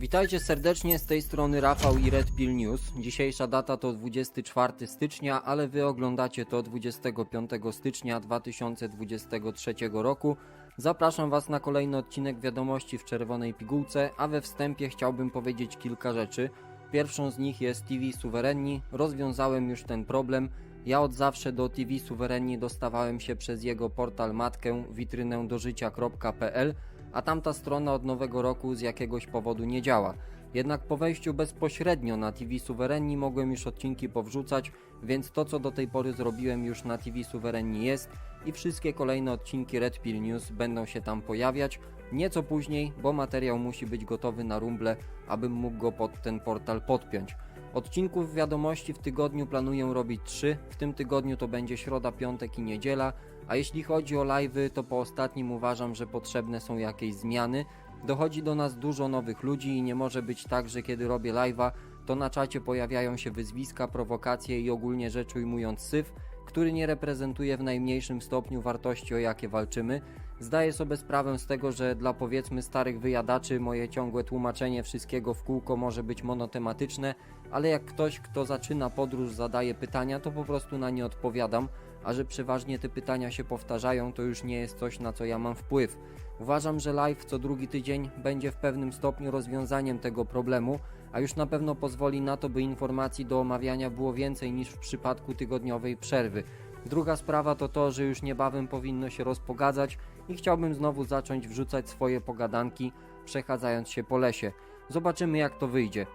Witajcie serdecznie, z tej strony Rafał i Red Pill News. Dzisiejsza data to 24 stycznia, ale wy oglądacie to 25 stycznia 2023 roku. Zapraszam was na kolejny odcinek wiadomości w czerwonej pigułce, a we wstępie chciałbym powiedzieć kilka rzeczy. Pierwszą z nich jest TV Suwerenni. Rozwiązałem już ten problem. Ja od zawsze do TV Suwerenni dostawałem się przez jego portal matkę witrynę do życia.pl, a tamta strona od nowego roku z jakiegoś powodu nie działa. Jednak po wejściu bezpośrednio na TV Suwerenni mogłem już odcinki powrzucać, więc to co do tej pory zrobiłem już na TV Suwerenni jest i wszystkie kolejne odcinki Red Pill News będą się tam pojawiać. Nieco później, bo materiał musi być gotowy na rumble, abym mógł go pod ten portal podpiąć. Odcinków wiadomości w tygodniu planuję robić 3. W tym tygodniu to będzie środa, piątek i niedziela. A jeśli chodzi o live'y, to po ostatnim uważam, że potrzebne są jakieś zmiany. Dochodzi do nas dużo nowych ludzi i nie może być tak, że kiedy robię live'a, to na czacie pojawiają się wyzwiska, prowokacje i ogólnie rzecz ujmując syf, który nie reprezentuje w najmniejszym stopniu wartości, o jakie walczymy. Zdaję sobie sprawę z tego, że dla powiedzmy starych wyjadaczy moje ciągłe tłumaczenie wszystkiego w kółko może być monotematyczne, ale jak ktoś, kto zaczyna podróż, zadaje pytania, to po prostu na nie odpowiadam, a że przeważnie te pytania się powtarzają, to już nie jest coś, na co ja mam wpływ. Uważam, że live co drugi tydzień będzie w pewnym stopniu rozwiązaniem tego problemu, a już na pewno pozwoli na to, by informacji do omawiania było więcej niż w przypadku tygodniowej przerwy. Druga sprawa to to, że już niebawem powinno się rozpogadzać i chciałbym znowu zacząć wrzucać swoje pogadanki, przechadzając się po lesie. Zobaczymy jak to wyjdzie.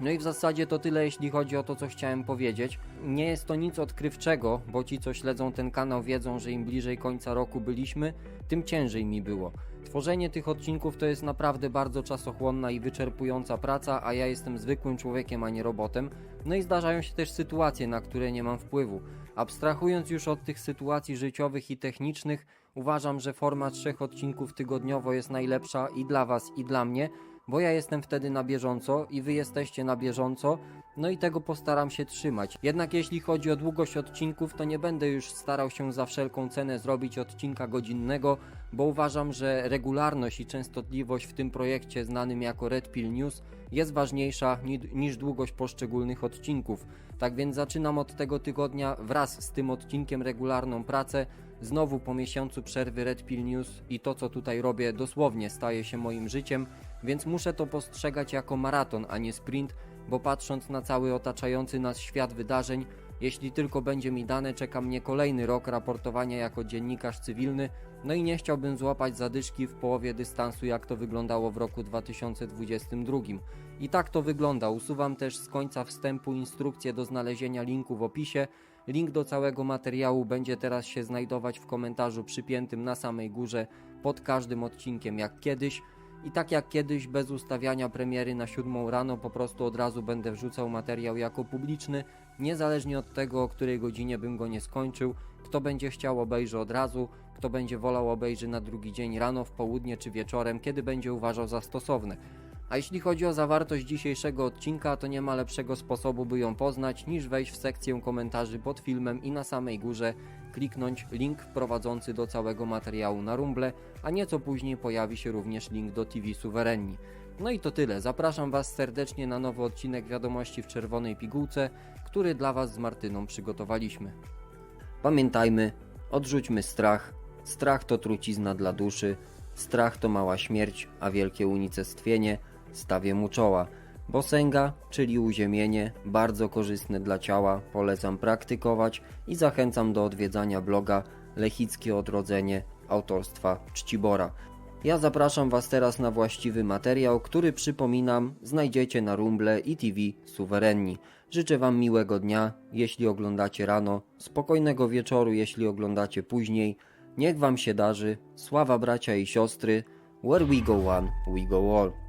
No i w zasadzie to tyle, jeśli chodzi o to, co chciałem powiedzieć. Nie jest to nic odkrywczego, bo ci, co śledzą ten kanał, wiedzą, że im bliżej końca roku byliśmy, tym ciężej mi było. Tworzenie tych odcinków to jest naprawdę bardzo czasochłonna i wyczerpująca praca, a ja jestem zwykłym człowiekiem, a nie robotem. No i zdarzają się też sytuacje, na które nie mam wpływu. Abstrahując już od tych sytuacji życiowych i technicznych, uważam, że forma trzech odcinków tygodniowo jest najlepsza i dla Was, i dla mnie, bo ja jestem wtedy na bieżąco i wy jesteście na bieżąco, no i tego postaram się trzymać. Jednak jeśli chodzi o długość odcinków, to nie będę już starał się za wszelką cenę zrobić odcinka godzinnego, bo uważam, że regularność i częstotliwość w tym projekcie znanym jako Red Pill News jest ważniejsza ni niż długość poszczególnych odcinków. Tak więc zaczynam od tego tygodnia wraz z tym odcinkiem regularną pracę. Znowu po miesiącu przerwy Red Pill News i to co tutaj robię dosłownie staje się moim życiem, więc muszę to postrzegać jako maraton, a nie sprint, bo patrząc na cały otaczający nas świat wydarzeń, jeśli tylko będzie mi dane, czeka mnie kolejny rok raportowania jako dziennikarz cywilny, no i nie chciałbym złapać zadyszki w połowie dystansu, jak to wyglądało w roku 2022. I tak to wygląda. Usuwam też z końca wstępu instrukcję do znalezienia linku w opisie. Link do całego materiału będzie teraz się znajdować w komentarzu przypiętym na samej górze pod każdym odcinkiem, jak kiedyś. I tak jak kiedyś, bez ustawiania premiery na 7 rano, po prostu od razu będę wrzucał materiał jako publiczny, niezależnie od tego, o której godzinie bym go nie skończył. Kto będzie chciał, obejrzy od razu, kto będzie wolał, obejrzy na drugi dzień rano, w południe czy wieczorem, kiedy będzie uważał za stosowne. A jeśli chodzi o zawartość dzisiejszego odcinka, to nie ma lepszego sposobu, by ją poznać, niż wejść w sekcję komentarzy pod filmem i na samej górze kliknąć link prowadzący do całego materiału na Rumble, a nieco później pojawi się również link do TV Suwerenni. No i to tyle. Zapraszam Was serdecznie na nowy odcinek wiadomości w czerwonej pigułce, który dla Was z Martyną przygotowaliśmy. Pamiętajmy, odrzućmy strach. Strach to trucizna dla duszy, strach to mała śmierć, a wielkie unicestwienie stawię mu czoła. Bosęga, czyli uziemienie, bardzo korzystne dla ciała, polecam praktykować i zachęcam do odwiedzania bloga Lechickie Odrodzenie autorstwa Czcibora. Ja zapraszam Was teraz na właściwy materiał, który przypominam znajdziecie na Rumble i TV Suwerenni. Życzę Wam miłego dnia, jeśli oglądacie rano, spokojnego wieczoru, jeśli oglądacie później. Niech Wam się darzy, sława bracia i siostry, where we go one, we go all.